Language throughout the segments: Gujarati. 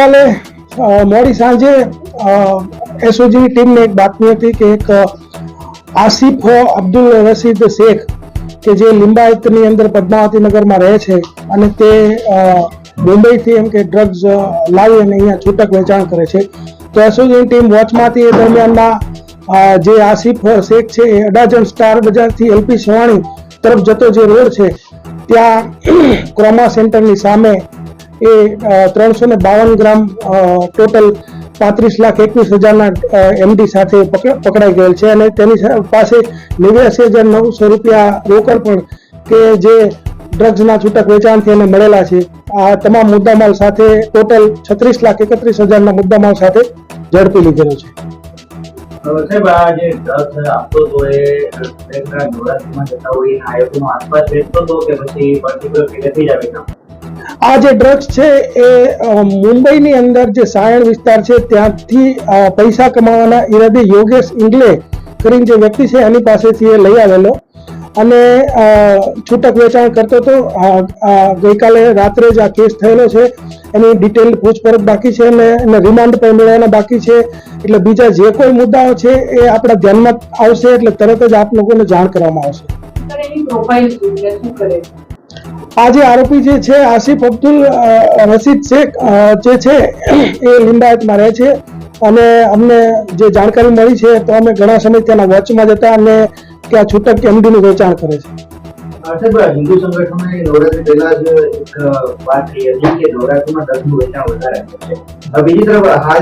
ગઈકાલે મોડી સાંજે એસઓજીની ટીમને એક બાતમી હતી કે એક આસિફ અબ્દુલ રશીદ શેખ, કે જે લિંબાયતની અંદર પદ્માવતી નગરમાં રહે છે અને તે મુંબઈથી એમ કે ડ્રગ્સ લાવી અને અહીંયા છૂટક વેચાણ કરે છે. તો એસઓજીની ટીમ વોચમાંથી એ દરમિયાનમાં જે આસિફ શેખ છે એ અડાજણ સ્ટાર બજારથી એલપી સવાણી તરફ જતો જે રોડ છે, ત્યાં ક્રોમા સેન્ટરની સામે એ ત્રણસો ને બાવન ગ્રામ ટોટલ પાંત્રીસ લાખ એકવીસ હજારના એમડી સાથે પકડાઈ ગયેલ છે અને તેની પાસે નેવ્યાસી હજાર નવસો રૂપિયા રોકડ પણ કે જે ડ્રગ્સના છૂટક વેચાણથી એને મળેલા છે આ તમામ મુદ્દામાલ સાથે ટોટલ છત્રીસ લાખ એકત્રીસ હજારના મુદ્દામાલ સાથે ઝડપી લીધેલો છે સાહેબ, આ જે ડ્રગ્સ આપતો હતો એ આસપાસ વેચતો હતો કે પછી પર્ટિક્યુલર પહેલેથી જ આવી? આ જે ડ્રગ્સ છે એ મુંબઈની અંદર જે સાયણ વિસ્તાર છે, ત્યાંથી પૈસા કમાવાના ઈરાદે યોગેશ ઇંગલે કરીને જે વ્યક્તિ છે, એની પાસેથી એ લઈ આવેલો. અને છૂટક વેચાણ કરતો હતો. ગઈકાલે રાત્રે જ આ કેસ થયેલો છે. એની ડિટેલ પૂછપરછ બાકી છે અને એને રિમાન્ડ પણ મેળવવાના બાકી છે. એટલે બીજા જે કોઈ મુદ્દાઓ છે, એ આપણા ધ્યાનમાં આવશે એટલે તરત જ આપ લોકોને જાણ કરવામાં આવશે. પ્રોફાઇલ શું કરે? આ જે આરોપી જે છે, આસિફ અબ્દુલ રશીદ શેખ જે છે, એ લિંબાયતમાં રહે છે. અને અમને જે જાણકારી મળી છે, તો અમે ઘણા સમય ત્યાંના વોચમાં જતા અને ત્યાં છૂટક એમડીનું વેચાણ કરે છે. હિન્દુ પહેલા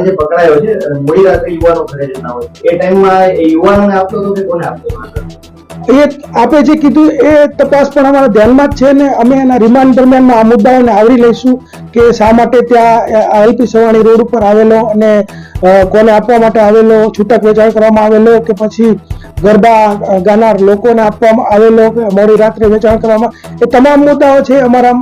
જ પકડાયો છે, મોડી રાત્રે યુવાનો એ આપે જે કીધું એ તપાસ પણ અમારા ધ્યાનમાં જ છે ને અમે એના રિમાન્ડ દરમિયાનમાં આ મુદ્દાઓને આવરી લઈશું કે શા માટે ત્યાં એલપી સવાણી રોડ ઉપર આવેલો અને કોને આપવા માટે આવેલો, છૂટક વેચાણ કરવામાં આવેલો કે પછી ગરબા ગાનાર લોકોને આપવામાં આવેલો, કે મોડી રાત્રે વેચાણ કરવામાં એ તમામ મુદ્દાઓ છે અમારા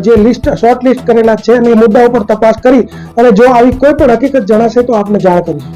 જે લિસ્ટ શોર્ટ લિસ્ટ કરેલા છે અને એ મુદ્દા ઉપર તપાસ કરી અને જો આવી કોઈ પણ હકીકત જણાશે તો આપને જાણ કરીશું.